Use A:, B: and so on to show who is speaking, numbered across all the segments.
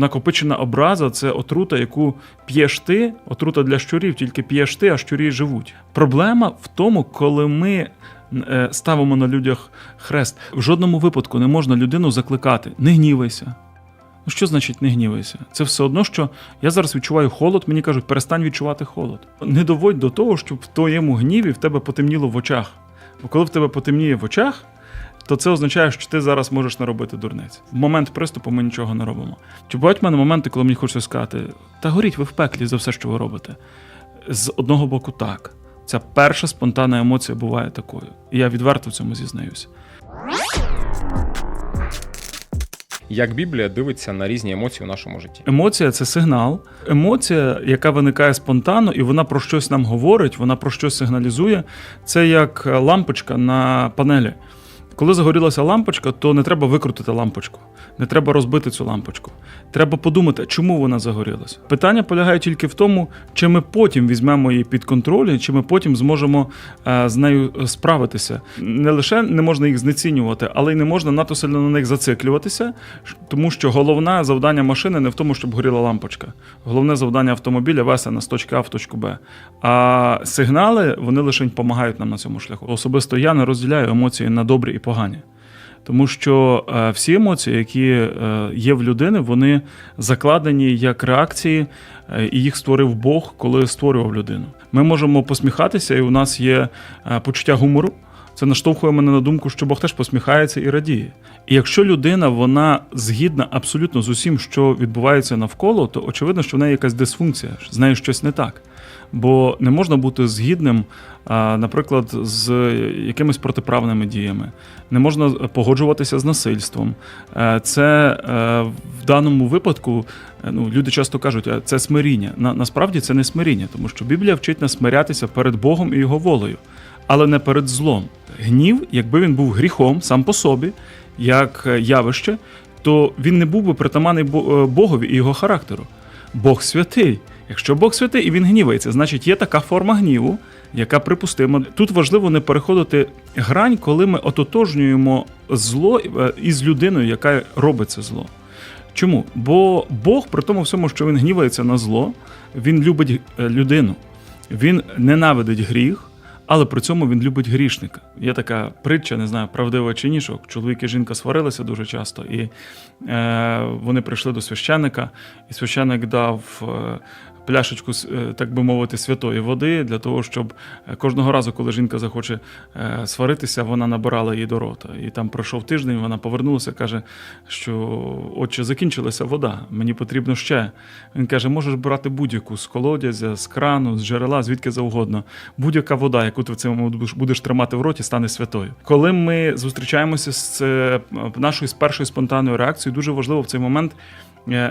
A: Накопичена образа це отрута, яку п'єш ти, отрута для щурів, тільки п'єш ти, а щурі живуть. Проблема в тому, коли ми е, ставимо на людях хрест. В жодному випадку не можна людину закликати: не гнівайся. Ну, що значить не гнівайся? Це все одно, що я зараз відчуваю холод, мені кажуть, перестань відчувати холод. Не доводь до того, щоб в твоєму гніві в тебе потемніло в очах. Бо коли в тебе потемніє в очах, то це означає, що ти зараз можеш наробити дурниць. В момент приступу ми нічого не робимо. Чи бувають в мене моменти, коли мені хочеться сказати, та горіть ви в пеклі за все, що ви робите? З одного боку, так. Ця перша спонтанна емоція буває такою. І я відверто в цьому зізнаюся.
B: Як Біблія дивиться на різні емоції у нашому житті?
A: Емоція це сигнал. Емоція, яка виникає спонтанно, і вона про щось нам говорить, вона про щось сигналізує. Це як лампочка на панелі. Коли загорілася лампочка, то не треба викрутити лампочку, не треба розбити цю лампочку. Треба подумати, чому вона загорілася. Питання полягає тільки в тому, чи ми потім візьмемо її під контроль, чи ми потім зможемо е, з нею справитися. Не лише не можна їх знецінювати, але й не можна надто сильно на них зациклюватися, тому що головне завдання машини не в тому, щоб горіла лампочка. Головне завдання автомобіля вести нас з точки А в точку Б. А сигнали вони лише допомагають нам на цьому шляху. Особисто я не розділяю емоції на добрі і погані. Тому що е, всі емоції, які е, є в людини, вони закладені як реакції, е, і їх створив Бог, коли створював людину. Ми можемо посміхатися, і у нас є почуття гумору. Це наштовхує мене на думку, що Бог теж посміхається і радіє. І якщо людина вона згідна абсолютно з усім, що відбувається навколо, то очевидно, що в неї якась дисфункція, з нею щось не так. Бо не можна бути згідним, наприклад, з якимись протиправними діями, не можна погоджуватися з насильством. Е, Це е, в даному випадку е, ну, люди часто кажуть, «А це смиріння. На, насправді це не смиріння, тому що Біблія вчить нас смирятися перед Богом і його волею, але не перед злом. Гнів, якби він був гріхом сам по собі, як е, явище, то він не був би притаманий е, Богові і його характеру. Бог святий. Якщо Бог святий і він гнівається, значить є така форма гніву, яка припустима. Тут важливо не переходити грань, коли ми ототожнюємо зло е, із людиною, яка робить це зло. Чому? Бо Бог, при тому всьому, що він гнівається на зло, він любить людину, він ненавидить гріх. Але при цьому він любить грішника. Є така притча, не знаю, правдива чи ні, що чоловік і жінка сварилися дуже часто, і е, вони прийшли до священника, і священник дав е, пляшечку, е, так би мовити, святої води для того, щоб е, кожного разу, коли жінка захоче е, сваритися, вона набирала її до рота. І там пройшов тиждень, вона повернулася, каже, що отче, закінчилася вода, мені потрібно ще. Він каже: можеш брати будь-яку з колодязя, з крану, з джерела, звідки завгодно. Будь-яка вода, яку ти в момент будеш- тримати в роті, стане святою. Коли ми зустрічаємося з нашою з першою спонтанною реакцією, дуже важливо в цей момент.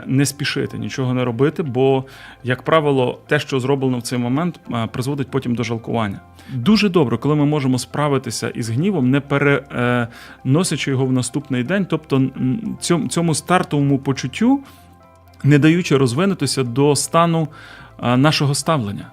A: Не спішити, нічого не робити, бо, як правило, те, що зроблено в цей момент, е, призводить потім до жалкування. Дуже добре, коли ми можемо справитися із гнівом, не переносячи його в наступний день, тобто цьому, цьому стартовому почуттю, не даючи розвинутися до стану нашого ставлення.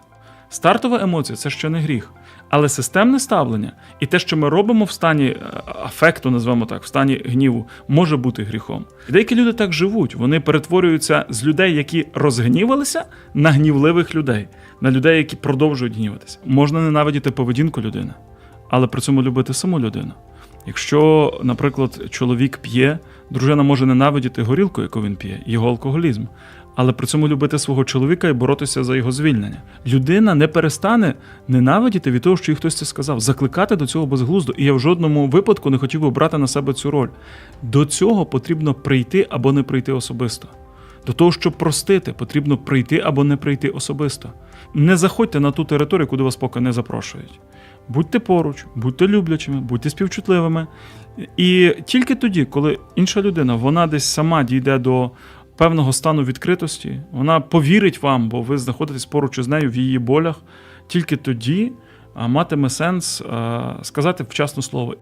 A: Стартова емоція це ще не гріх. Але системне ставлення і те, що ми робимо в стані е, афекту, назвемо так, в стані гніву, може бути гріхом. Деякі люди так живуть. Вони перетворюються з людей, які розгнівалися, на гнівливих людей, на людей, які продовжують гніватися. Можна ненавидіти поведінку людини, але при цьому любити саму людину. Якщо, наприклад, чоловік п'є, дружина може ненавидіти горілку, яку він п'є, його алкоголізм, але при цьому любити свого чоловіка і боротися за його звільнення. Людина не перестане ненавидіти від того, що їй хтось це сказав, закликати до цього безглуздо. І я в жодному випадку не хотів би брати на себе цю роль. До цього потрібно прийти або не прийти особисто. До того, щоб простити, потрібно прийти або не прийти особисто. Не заходьте на ту територію, куди вас поки не запрошують. Будьте поруч, будьте люблячими, будьте співчутливими. І тільки тоді, коли інша людина вона десь сама дійде до певного стану відкритості, вона повірить вам, бо ви знаходитесь поруч із нею в її болях, тільки тоді матиме сенс сказати вчасно слово.